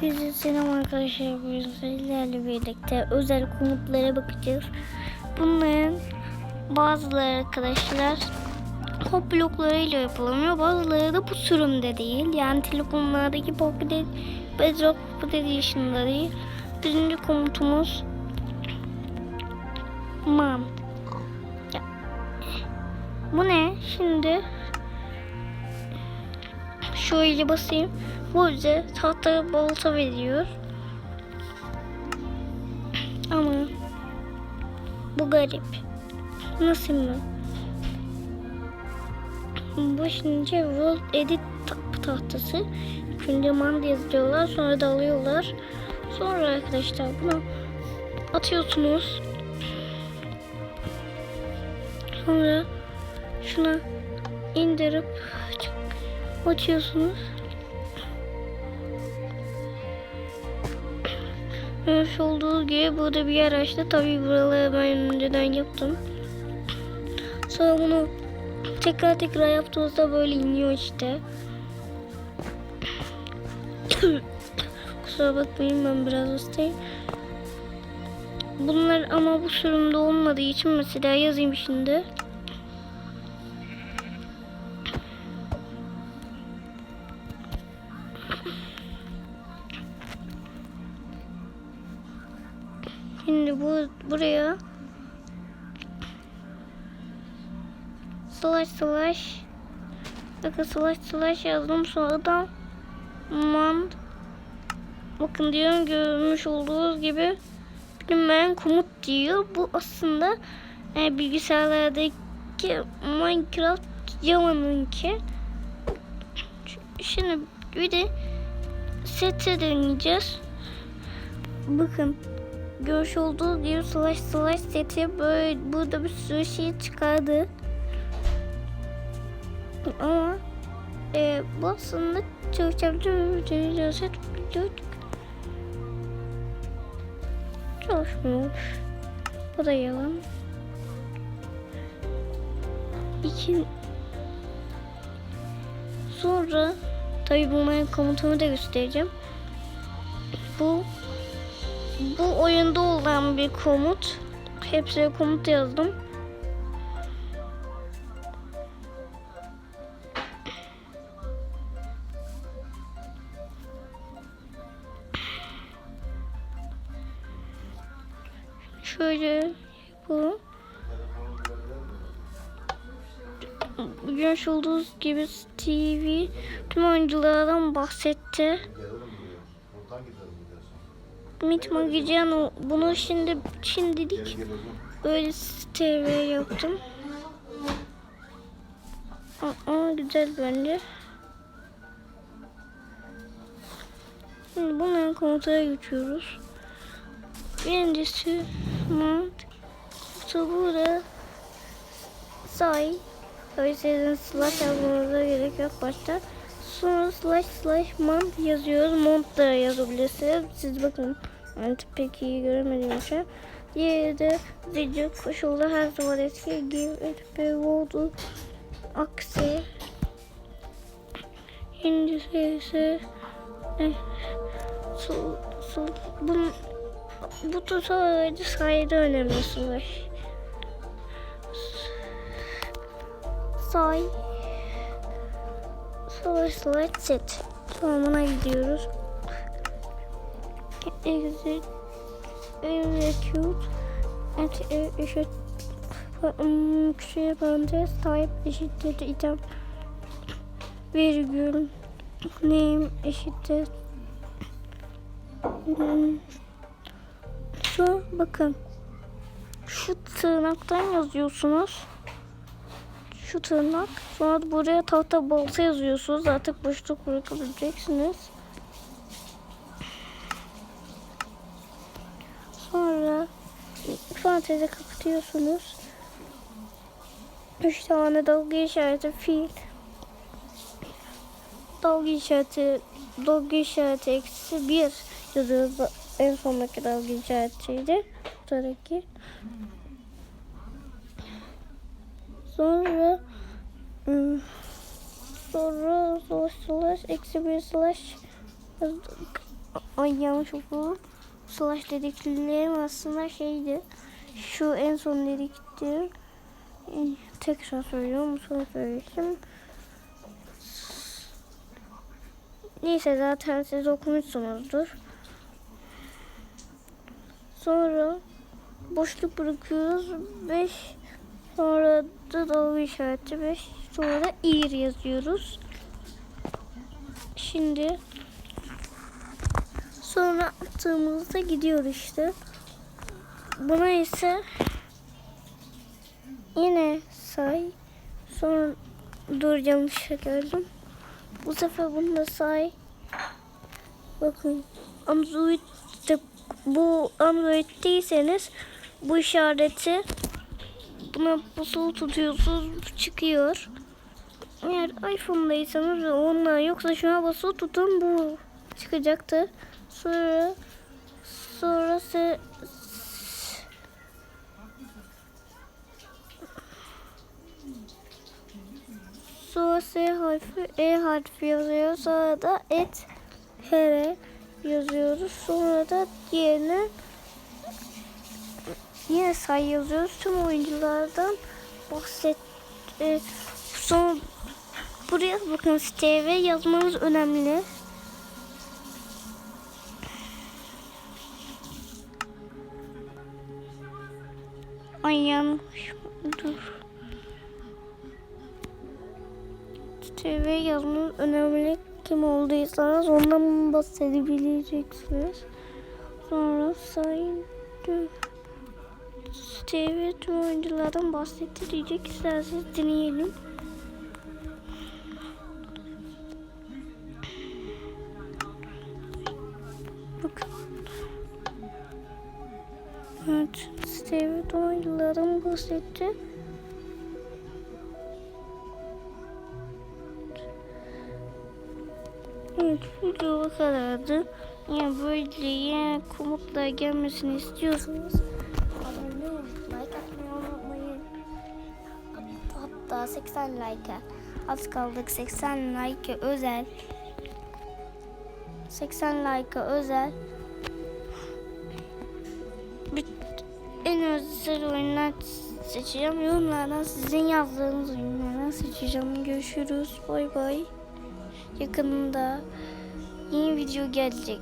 Herkese selam arkadaşlar. Bugün birlikte özel komutlara bakacağız. Bunların bazıları arkadaşlar kod bloklarıyla yapılamıyor. Bazıları da bu sürümde değil. Yani telefonlardaki Pocket Bedrock Pocket Edition'da değil. Birinci komutumuz man. Bu ne? Şimdi şöyle basayım. Bu bize tahta balta veriyor. Ama bu garip. Nasıl mı? Bu şimdi World Edit ta- tahtası. Önce mand yazıyorlar sonra da alıyorlar. Sonra arkadaşlar bunu atıyorsunuz. Sonra şuna indirip açıyorsunuz. Görmüş olduğu gibi burada bir yer açtı. Tabii buraları ben önceden yaptım. Sonra bunu tekrar tekrar yaptığımızda böyle iniyor işte. Kusura bakmayın ben biraz hastayım. Bunlar ama bu sürümde olmadığı için mesela yazayım şimdi. Şimdi bu buraya slash slash bakın slash slash yazdım sonra da man bakın diyorum görmüş olduğunuz gibi bilinmeyen komut diyor. Bu aslında e, bilgisayarlardaki Minecraft Java'nınki. Şimdi bir de sete deneyeceğiz. Bakın görmüş olduğu gibi slash slash seti böyle burada bir sürü şey çıkardı. Ama e, bu aslında çok çok çok çalışmıyor. Bu da yalan. İki sonra tabi bunların komutanı da göstereceğim. Bu bu oyunda olan bir komut. Hepsine komut yazdım. Şöyle yapalım. Görmüş olduğunuz gibi TV tüm oyunculardan bahsetti. Mit Magican bunu şimdi şimdilik böyle TV yaptım. Ama güzel bence. Şimdi bunların komutlara geçiyoruz. Birincisi mount. İşte burada say. Tabii sizin slash yazmanıza gerek yok başta. Sonra slash slash mount yazıyoruz. Mount da yazabilirsiniz. Siz bakın. Ben pek iyi göremedim şu an. De video koşulda her zaman eski give it be oldu. Aksi. İkincisi ise eh, su, su, bunun bu tutarlı sayıda önemli slash. Say. Slash slash set. Sonuna gidiyoruz. Exit. Execute. At eşit. Küçüğe parantez. Type eşittir item. Virgül. Name eşittir. Şu bakın. Şu tırnaktan yazıyorsunuz. Şu tırnak. Sonra buraya tahta balta yazıyorsunuz. Artık boşluk bırakabileceksiniz. Sonra parantezi kapatıyorsunuz. Üç tane dalga işareti fil. Dalga işareti dalga işareti eksi bir yazıyoruz. En sondaki dalga işaretiydi. Buradaki. Sonra sonra slash slash eksi bir slash. Ay yanlış okudum. Slash dediklerim aslında şeydi. Şu en son dediktir. Tekrar söylüyorum. Sonra söyleyeceğim. Neyse zaten siz okumuşsunuzdur. Sonra boşluk bırakıyoruz. 5 sonra da dalga işareti 5 sonra da ir yazıyoruz. Şimdi sonra attığımızda gidiyor işte. Buna ise yine say sonra dur yanlış gördüm. Bu sefer bunu da say. Bakın Android'de bu Android'deyseniz bu işareti buna basılı tutuyorsunuz çıkıyor. Eğer iPhone'daysanız ve onlar yoksa şuna basılı tutun bu çıkacaktı. Sonra sonra se, sonra S harfi E harfi yazıyor. Sonra da et here yazıyoruz. Sonra da diğerine yine say yazıyoruz. Tüm oyunculardan bahset e, sonra buraya bakın TV yazmanız önemli. Ay yanlış. Dur. TV yazmanız önemli. Kim olduysanız ondan bahsedebileceksiniz. Sonra sayın Tüm oyunculardan bahsetti diyecek. İsterseniz dinleyelim. Bakın. Evet. Tüm oyunculardan bahsetti. Evet, video bu kadardı. Yani böyle komutlar gelmesini istiyorsanız abone like atmayı. Hatta 80 like'a az kaldık 80 like'a özel 80 like'a özel en özel oyunlar seçeceğim. Yorumlardan sizin yazdığınız oyunlardan seçeceğim. Görüşürüz. Bay bay. Yakında yeni video gelecek.